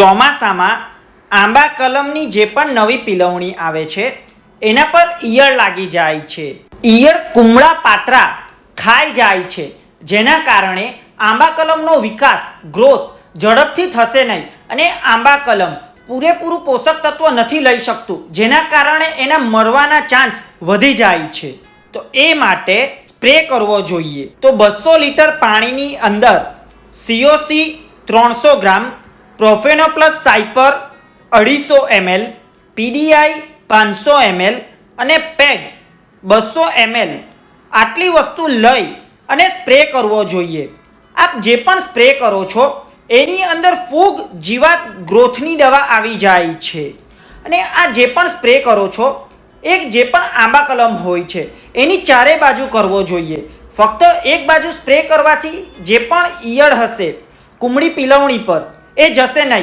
ચોમાસામાં આંબા કલમની જે પણ નવી પિલવણી આવે છે, એના પર ઈયળ લાગી જાય છે. ઈયળ કુમળા પાત્રા ખાઈ જાય છે, જેના કારણે આંબા કલમનો વિકાસ, ગ્રોથ ઝડપથી થશે નહીં અને આંબા કલમ પૂરેપૂરું પોષક તત્વ નથી લઈ શકતું, જેના કારણે એના મરવાના ચાન્સ વધી જાય છે. તો એ માટે સ્પ્રે કરવો જોઈએ. તો બસો લીટર પાણીની અંદર સીઓસી ત્રણસો ગ્રામ પ્રોફેનો પ્લસ સાયપર અઢીસો એમએલ, પીડીઆઈ પાંચસો એમએલ અને પેગ બસો એમએલ. આટલી વસ્તુ લઈ અને સ્પ્રે કરવો જોઈએ. આપ જે પણ સ્પ્રે કરો છો, એની અંદર ફૂગ જીવાત ગ્રોથની દવા આવી જાય છે. અને આ જે પણ સ્પ્રે કરો છો, એક જે પણ આંબા કલમ હોય છે, એની ચારે બાજુ કરવો જોઈએ. ફક્ત એક બાજુ સ્પ્રે કરવાથી જે પણ ઈયળ હશે, કુમળી પિલવણી પર એ જશે નહીં